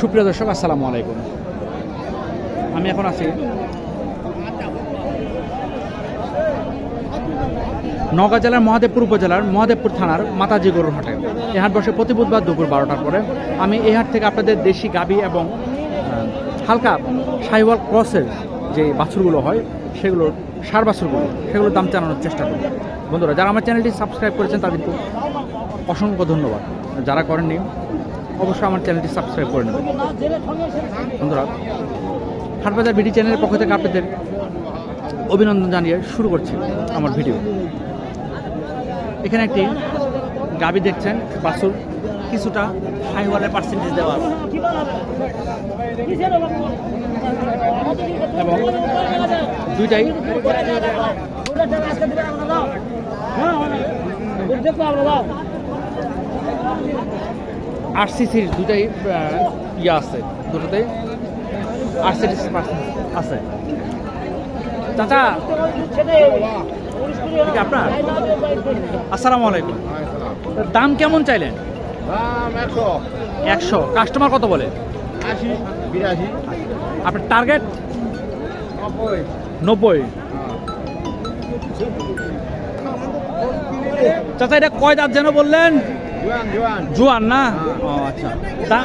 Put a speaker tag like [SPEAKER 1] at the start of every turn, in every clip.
[SPEAKER 1] সুপ্রিয় দর্শক, আসসালামু আলাইকুম। আমি এখন আছি নওগাঁ জেলার মহাদেবপুর উপজেলার মহাদেবপুর থানার মাতাজি গরুর হাটে। এই হাট বসে প্রতি বুধবার দুপুর বারোটার পরে আমি এই হাট থেকে আপনাদের দেশি গাবি এবং হালকা সাইওয়াল ক্রসের যে বাছুরগুলো হয়, সেগুলোর সার বাছুরগুলো, সেগুলোর দাম জানানোর চেষ্টা করি বন্ধুরা, যারা আমার চ্যানেলটি সাবস্ক্রাইব করেছেন তাদেরকে অসংখ্য ধন্যবাদ। যারা করেননি অবশ্যই আমার চ্যানেলটি সাবস্ক্রাইব করে নেবেন। বন্ধুরা, হাটবাজার বিডি চ্যানেলের পক্ষ থেকে আপনাদের অভিনন্দন জানিয়ে শুরু করছি আমার ভিডিও। এখানে একটি গাবি দেখছেন বাসুর কিছুটা হাইওয়ালের পার্সেন্টেজ দেওয়া। এবং দুইটাই আরসিসির দুটাই ইয়ে আছে দুটোতেই আরসিসি আছে। চাচা আপনার? আসসালামু আলাইকুম। দাম কেমন চাইলেন?
[SPEAKER 2] একশো।
[SPEAKER 1] কাস্টমার কত বলে? আপনার টার্গেট
[SPEAKER 2] নব্বই।
[SPEAKER 1] নব্বই। চাচা এটা কয় দাঁত যেন বললেন?
[SPEAKER 2] জোয়ান জোয়ান।
[SPEAKER 1] জোয়ান না? ও আচ্ছা। তা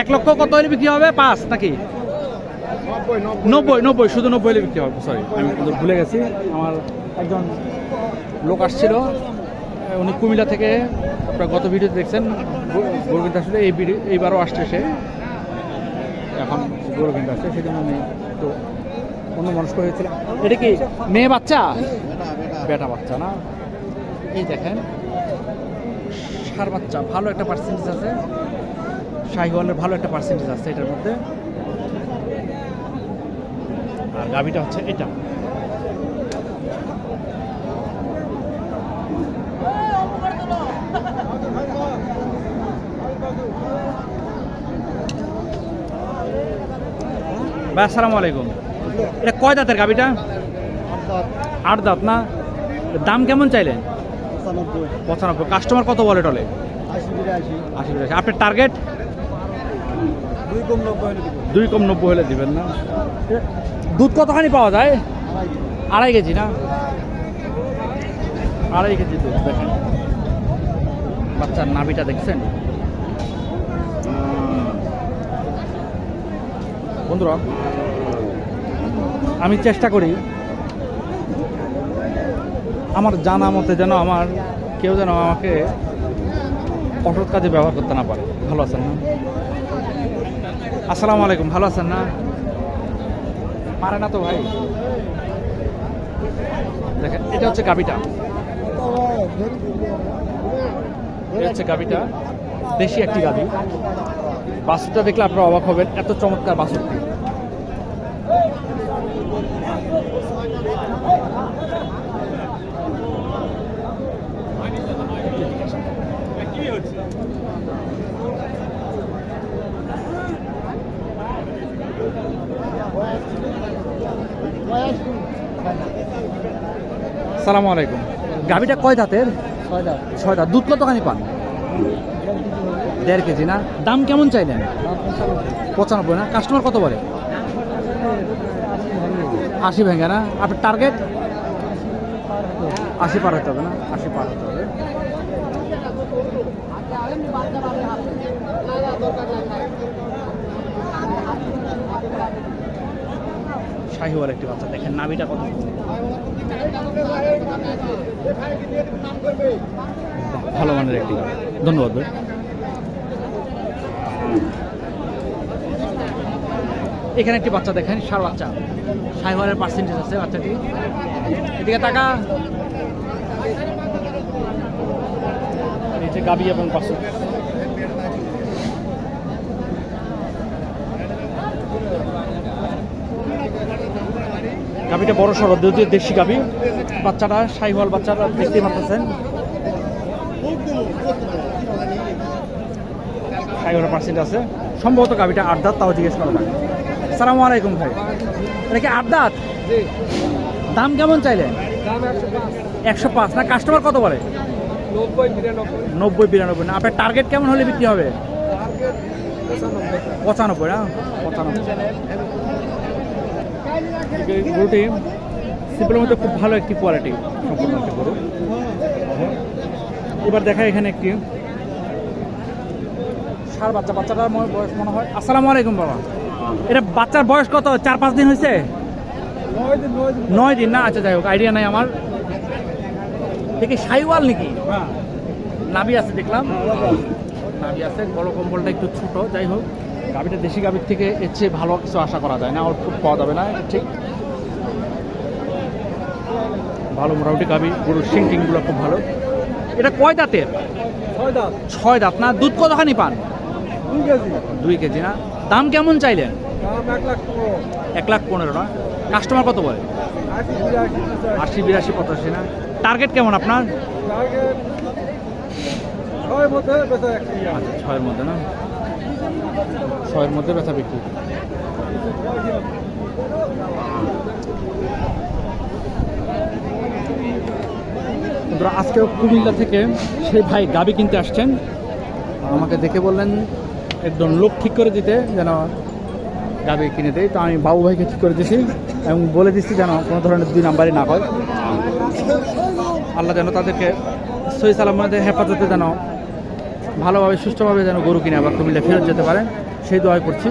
[SPEAKER 1] এক লক্ষ কত হলে বিক্রি হবে? পাঁচ নাকি?
[SPEAKER 2] নব্বই
[SPEAKER 1] নব্বই। শুধু নব্বই হলে বিক্রি হবে সরি আমি ভুলে গেছি। আমার একজন লোক আসছিল। উনি কুমিল্লা থেকে আপনার গত ভিডিওতে দেখছেন গরু কিনতে আসলে এই এইবারও আসছে সে। এখন গরু কিনতে আসছে সেই জন্য আমি একটু অন্য মানুষ হয়েছিলাম এটা কি মেয়ে বাচ্চা? বেটা বাচ্চা না? এই দেখেন। সার বাচ্চা ভালো একটা পার্সেন্টেজ আছে। শাহিওয়ালের ভালো একটা পার্সেন্টেজ আছে এটার মধ্যে। আর গাভিটা হচ্ছে এটা। ভাই আসসালামু আলাইকুম। এটা কয় দাঁতের গাভিটা? আট দাঁত না? দাম কেমন চাইলেন?
[SPEAKER 2] পঁচানব্বই।
[SPEAKER 1] কাস্টমার কত বলে টলে?
[SPEAKER 2] আশি বিরাশি
[SPEAKER 1] আপনার টার্গেট
[SPEAKER 2] দুই কম নব্বই হলে
[SPEAKER 1] দুই কম নব্বই হলে দিবেন না? দুধ কতখানি পাওয়া যায়? আড়াই কেজি। না? আড়াই কেজি দুধ দেখেন। বাচ্চার নাভিটা দেখছেন? বন্ধুরা আমি চেষ্টা করি আমার জানা মতে যেন আমার কেউ যেন আমাকে কঠোর কাজে ব্যবহার করতে না পারে। ভালো আছেন না? আসসালামু আলাইকুম, ভালো আছেন না? পারে না তো ভাই। দেখেন, এটা হচ্ছে গাবিটা এটা হচ্ছে গাবিটা দেশি একটি গাবি বাসুরটা দেখলে আপনারা অবাক হবেন, এত চমৎকার বাসুরটি সালামু আলাইকুম। গাবিটা কয় দাঁতের?
[SPEAKER 2] ছয় দাম
[SPEAKER 1] ছয় দাঁত। দুধ কতখানি পান? দেড় কেজি না? দাম কেমন চাইলেন? পঁচানব্বই না? কাস্টমার কত বলে? আশি ভেঙে না? আপনার টার্গেট আশি পার হতে হবে না? আশি পার হতে হবে। শাহিওয়াল একটি বাচ্চা। দেখেন নাবিটা কত ভালো মানের একটি ধন্যবাদ ভাই। এখানে একটি বাচ্চা দেখেন, সার বাচ্চা। সাইবারের পার্সেন্টেজ আছে বাচ্চাটি। এদিকে টাকা এই যে গাবি এবং বাসু গাবিটা বড় সড়ো দুধের দেশি গাবি বাচ্চাটা সাইহল বাচ্চাটা দেখতেই পাচ্ছেন। সাইহল পার্সেন্ট আছে। সম্ভবত গাবিটা আট দাঁত তাও জিজ্ঞেস করা সালামু আলাইকুম ভাই। এটা কি আট দাঁত দাম কেমন চাইলেন?
[SPEAKER 2] একশো পাঁচ।
[SPEAKER 1] না কাস্টমার কত বলে?
[SPEAKER 2] নব্বই বিরানব্বই।
[SPEAKER 1] না আপনার টার্গেট কেমন হলে বিক্রি হবে? পঁচানব্বই না? পঁচানব্বই। গরুটি সিম্পলের মধ্যে খুব ভালো একটি কোয়ালিটি সম্পূর্ণ একটি গরু। এবার দেখা এখানে একটি সার বাচ্চা বাচ্চাটার বয়স মনে হয়। আসসালামু আলাইকুম বাবা। এটা বাচ্চার বয়স কত? চার পাঁচ দিন হয়েছে?
[SPEAKER 2] নয় দিন
[SPEAKER 1] না? আচ্ছা যাই হোক আইডিয়া নাই আমার। দেখি সাইওয়াল নাকি?
[SPEAKER 2] হ্যাঁ।
[SPEAKER 1] নাভি আছে দেখলাম। নাভি আছে গল কম্বলটা একটু ছোট যাই হোক। গাভিটা দেশি গাভির থেকে এর চেয়ে ভালো কিছু আশা করা যায় না ওর খুব পাওয়া যাবে না ঠিক। ভালো মোটামুটি গাভি গরুর সিং টিংগুলো খুব ভালো। এটা কয় দাঁতের?
[SPEAKER 2] ছয় দাঁত।
[SPEAKER 1] ছয় দাঁত না? দুধ কতখানি পান?
[SPEAKER 2] দুই কেজি।
[SPEAKER 1] দুই কেজি না? দাম কেমন চাইলেন?
[SPEAKER 2] এক লাখ পনেরো।
[SPEAKER 1] না? কাস্টমার কত বলে?
[SPEAKER 2] আশি বিরাশি পঁচাশি।
[SPEAKER 1] না? টার্গেট কেমন আপনার? আচ্ছা ছয়ের মধ্যে না? ছয়ের মধ্যে ব্যথা বিক্রি আজকেও কুমিল্লা থেকে সেই ভাই গাবি কিনতে আসছেন। আমাকে দেখে বললেন একজন লোক ঠিক করে দিতে যেন গাবি কিনে দেয়। তো আমি বাবু ভাইকে ঠিক করে দিয়েছি এবং বলে দিচ্ছি যেন কোনো ধরনের দুই নাম্বারই না হয়। আল্লাহ যেন তাদেরকে সহি সালামতে হেফাজতে যেন ভালোভাবে সুষ্ঠুভাবে যেন গরু কিনে আবার কুমিল্লা ফেরত যেতে পারে। সেই দোয়া করছি।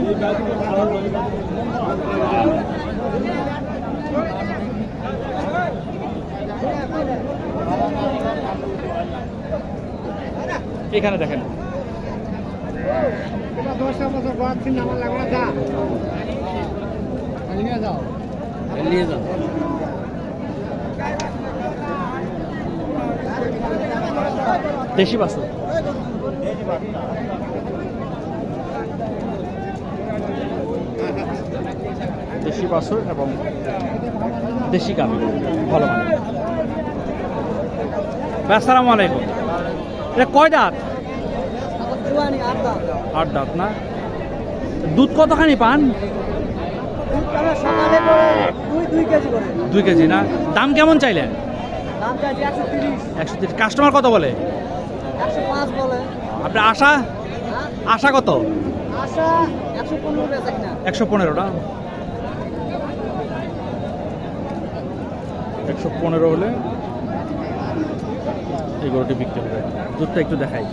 [SPEAKER 1] এখানে দেখেন।
[SPEAKER 2] নিয়ে যাও।
[SPEAKER 1] দেশি বাসু দেশি বাসুর এবং দেশি গাভি। ভালো মানে আসসালামু আলাইকুম। এটা কয় দাঁত?
[SPEAKER 2] আট দাঁত
[SPEAKER 1] না? দুধ কতখানি পান?
[SPEAKER 2] দুই কেজি
[SPEAKER 1] না? দাম কেমন চাইলেন?
[SPEAKER 2] একশো তিরিশ।
[SPEAKER 1] কাস্টমার কত বলে? আপনার আশা? আশা কত?
[SPEAKER 2] একশো
[SPEAKER 1] পনেরোটা একশো পনেরো হলে এই গরুটি বিক্রি হবে। দুধটা একটু দেখাই।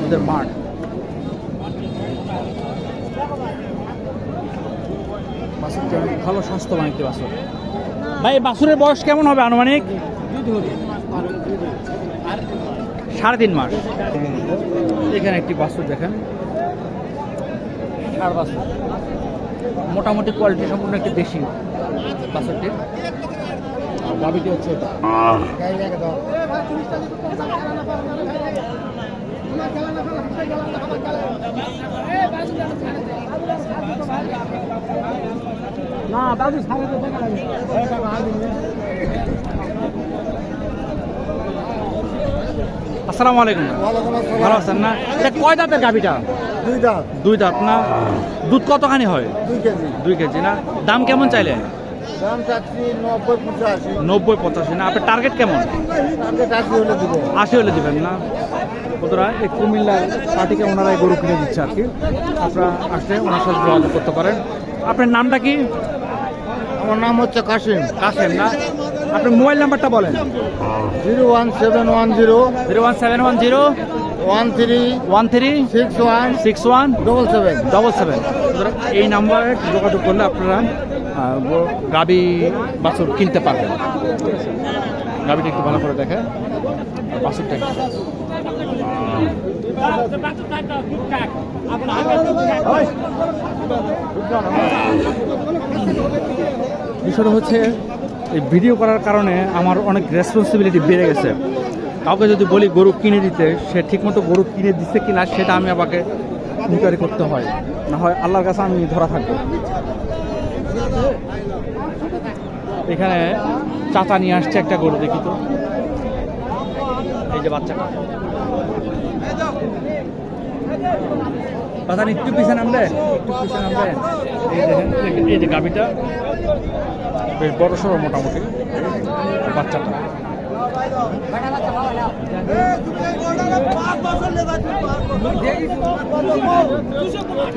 [SPEAKER 1] দুধের মাঠ ভালো স্বাস্থ্যবান একটি বাছুর। ভাই, এই বাছুরের বয়স কেমন হবে আনুমানিক? সাড়ে তিন মাস। এখানে একটি বাসুর দেখেন। ষাড় বাছুর। মোটামুটি কোয়ালিটি সম্পূর্ণ একটি দেশি বাছুরটি গাভিটি হচ্ছে? এটা
[SPEAKER 2] না দাদু সাড়ে
[SPEAKER 1] আসসালামু আলাইকুম। ভালো আছেন না? এটা কয় দাঁতের গাভিটা?
[SPEAKER 2] দুই দাঁত।
[SPEAKER 1] দুই দাঁত না? দুধ কতখানি হয়?
[SPEAKER 2] দুই কেজি।
[SPEAKER 1] দুই কেজি না? দাম কেমন চাইলেন?
[SPEAKER 2] চাচ্ছি নব্বই পঁচাশি।
[SPEAKER 1] না আপনার টার্গেট কেমন?
[SPEAKER 2] আশি হলে
[SPEAKER 1] দিবেন না? কতটা এই কুমিল্লার পার্টিকে ওনারা গরু কিনে দিচ্ছে আর কি। আপনারা আসলে ওনার সাথে যোগাযোগ করতে পারেন। আপনার নামটা কি?
[SPEAKER 2] আমার নাম হচ্ছে কাশিম
[SPEAKER 1] কাসেম না? আপনার মোবাইল নাম্বারটা বলেন।
[SPEAKER 2] Zero one seven one zero.
[SPEAKER 1] Zero one seven one zero.
[SPEAKER 2] One three
[SPEAKER 1] one three
[SPEAKER 2] six one
[SPEAKER 1] six one
[SPEAKER 2] double seven
[SPEAKER 1] double seven এই নাম্বারে যোগাযোগ করলে আপনারা গাবি বাছুর কিনতে পারবেন। গাবিটা একটু ভালো করে দেখে আর বাছুরটা বিষয়টা হচ্ছে এই ভিডিও করার কারণে আমার অনেক রেসপন্সিবিলিটি বেড়ে গেছে। কাউকে যদি বলি গরু কিনে দিতে, সে ঠিকমতো গরু কিনে দিচ্ছে কিনা সেটা আমি আমাকে ইনকোয়ারি করতে হয়। না হয় আল্লাহর কাছে আমি ধরা থাকব। এখানে চাচা নিয়ে আসছে একটা গরু, দেখি তো। এই যে বাচ্চাটা। কথা একটু পিছনে নামবে, একটু পিছনে নামবে। এই দেখেন, এই- যে গাভিটা, বেশ বড় সড়ো মোটামুটি বাচ্চাটা।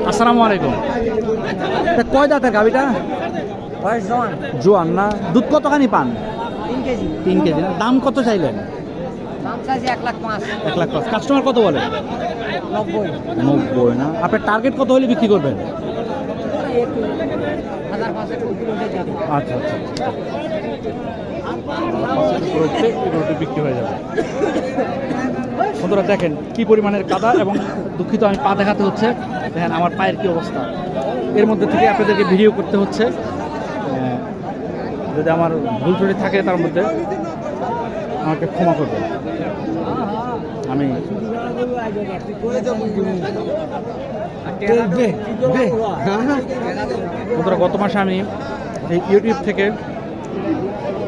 [SPEAKER 1] আসসালামু আলাইকুম। কয় দাঁতের গাবিটা জোয়ান। না? দুধ কতখানি পান?
[SPEAKER 2] তিন কেজি।
[SPEAKER 1] না? দাম কত চাইলেন?
[SPEAKER 2] এক লাখ পাঁচ।
[SPEAKER 1] কাস্টমার কত বলে?
[SPEAKER 2] নব্বই।
[SPEAKER 1] না? আপনার টার্গেট কত হলে বিক্রি করবেন?
[SPEAKER 2] একটু হাজার
[SPEAKER 1] এগুলোতে বিক্রি হয়ে যাবে। বন্ধুরা, দেখেন কি পরিমাণের কাদা এবং দুঃখিত আমি পা দেখাতে হচ্ছে। দেখেন আমার পায়ের কি অবস্থা। এর মধ্যে থেকে আপনাদেরকে ভিডিও করতে হচ্ছে। যদি আমার ভুল ত্রুটি থাকে তার মধ্যে আমাকে ক্ষমা করবে আমি গত মাসে আমি এই ইউটিউব থেকে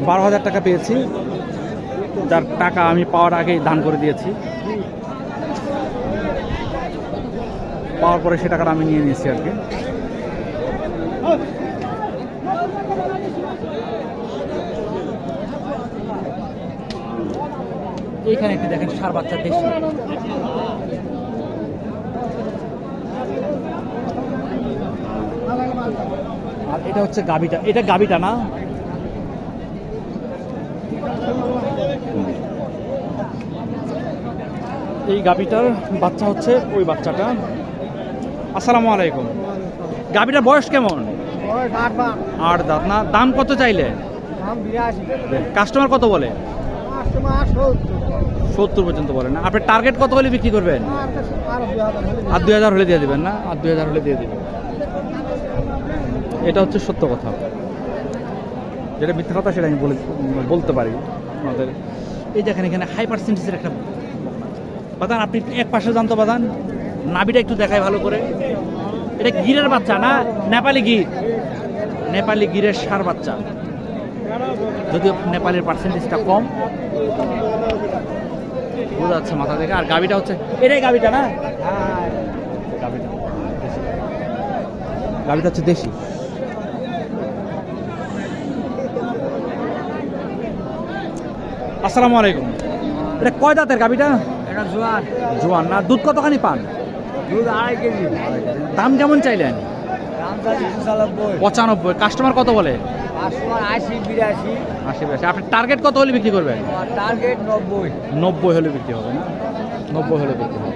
[SPEAKER 1] বারো হাজার টাকা পেয়েছি। যার টাকা আমি পাওয়ার আগেই দান করে দিয়েছি। পাওয়ার পরে সে টাকাটা আমি নিয়ে নিয়েছি আর কি। এইখানে একটি দেখেন, সার বাচ্চা দেশি। আর এটা হচ্ছে গাবিটা এটা গাবিটা না? এই গাবিটার বাচ্চা হচ্ছে ওই বাচ্চাটা। আসসালামু আলাইকুম। গাবিটার বয়স কেমন?
[SPEAKER 2] আট
[SPEAKER 1] আর দাঁত। না দাম কত চাইলে? কাস্টমার কত বলে?
[SPEAKER 2] সত্তর।
[SPEAKER 1] পর্যন্ত বলে না। আপনার টার্গেট কত হলে বিক্রি করবেন?
[SPEAKER 2] আর দুই হাজার হলে
[SPEAKER 1] দিয়ে দেবেন না? আর দুই হাজার হলে দিয়ে দেবেন। এটা হচ্ছে সত্য কথা। যেটা মিথ্যা কথা সেটা আমি বলে বলতে পারি আমাদের এই দেখেন এখানে হাই পার্সেন্টেজের একটা বাদান, আপনি এক পাশে জানতো বাদান। নাবিটা একটু দেখায় ভালো করে। এটা গিরের বাচ্চা না? নেপালি গির। নেপালি গিরের সার বাচ্চা। যদিও নেপালের পার্সেন্টেজটা কম। বোঝা যাচ্ছে মাথা থেকে। আর গাবিটা হচ্ছে এটাই গাবিটা না? গাবিটা। গাবিটা হচ্ছে দেশি। আসসালামু আলাইকুম। এটা কয় দাঁতের গাবিটা?
[SPEAKER 2] এটা জোয়ার
[SPEAKER 1] জোয়ান না? দুধ কতখানি পান?
[SPEAKER 2] দুধ আড়াই কেজি।
[SPEAKER 1] দাম কেমন চাইলেন?
[SPEAKER 2] পঁচানব্বই।
[SPEAKER 1] কাস্টমার কত বলে?
[SPEAKER 2] আশি বিরাশি।
[SPEAKER 1] আশি বেশি আপনার টার্গেট কত হলে বিক্রি করবেন?
[SPEAKER 2] টার্গেট নব্বই।
[SPEAKER 1] নব্বই হলে বিক্রি হবে না? নব্বই হলে বিক্রি হবে।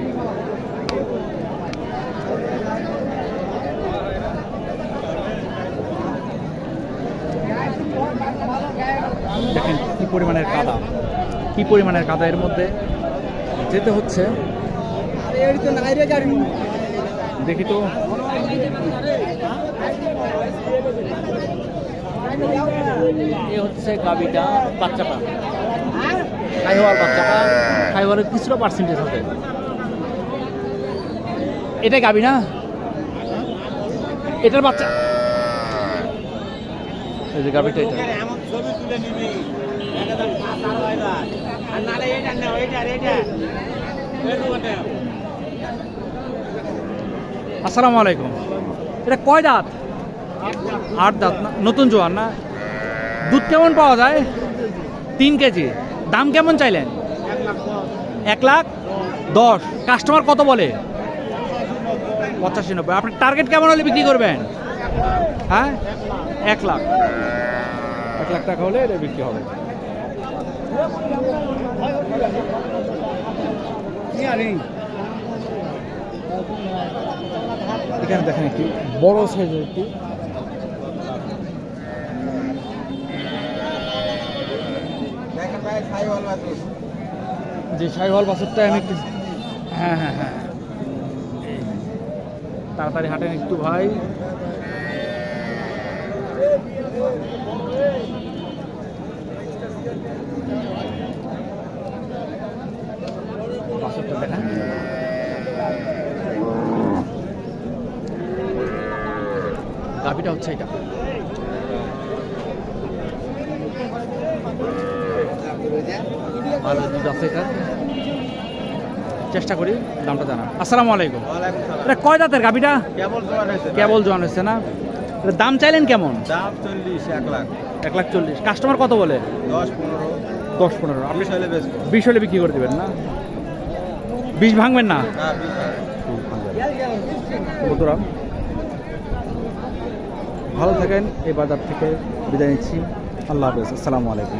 [SPEAKER 1] দেখেন কি পরিমাণের কাদা। কি পরিমাণের কাদা এর মধ্যে? যেতে হচ্ছে। দেখি তো। এ হচ্ছে গাবিটা বাচ্চাটা। খাইওয়াল বাচ্চাটা। খাইওয়ালের কিছুটা পার্সেন্টেজ হবে। এটাই গাবি না? এটার বাচ্চা। এই যে গাবিটা এটা। আসসালামু আলাইকুম এটা কয় দাঁত? আট দাঁত না, নতুন জোয়ার না? দুধ কেমন পাওয়া যায়? তিন কেজি। দাম কেমন চাইলেন? এক লাখ দশ। কাস্টমার কত বলে? পঁচাশি নব্বই। আপনার টার্গেট কেমন হলে বিক্রি করবেন? হ্যাঁ? এক লাখ। এক লাখ টাকা হলে এটা বিক্রি হবে। এখানে দেখেন একটি বড় সাইজের একটি যে সাইওয়াল বাছুরটা আমি একটু হ্যাঁ হ্যাঁ হ্যাঁ। তাড়াতাড়ি হাঁটেন একটু ভাই গাভিটা হচ্ছে এটা। ভালো দুধ আছে এটা। চেষ্টা করি দামটা জানার। আসসালামু আলাইকুম। এটা কয় দাঁতের গাভিটা?
[SPEAKER 3] কেবল জোয়ান হয়েছে
[SPEAKER 1] না? দাম চাইলেন কেমন?
[SPEAKER 3] দাম চল্লিশ এক লাখ।
[SPEAKER 1] এক লাখ চল্লিশ। কাস্টমার কত বলে?
[SPEAKER 3] দশ পনেরো।
[SPEAKER 1] দশ পনেরো। আপনি
[SPEAKER 3] বিশ হলে
[SPEAKER 1] বিক্রি করে দেবেন না? বিষ ভাঙবেন না?
[SPEAKER 3] না বিশ
[SPEAKER 1] ভাঙবেন না। বন্ধুরা ভালো থাকেন এই বাজার থেকে বিদায় নিচ্ছি আল্লাহ হাফেজ আসসালামু আলাইকুম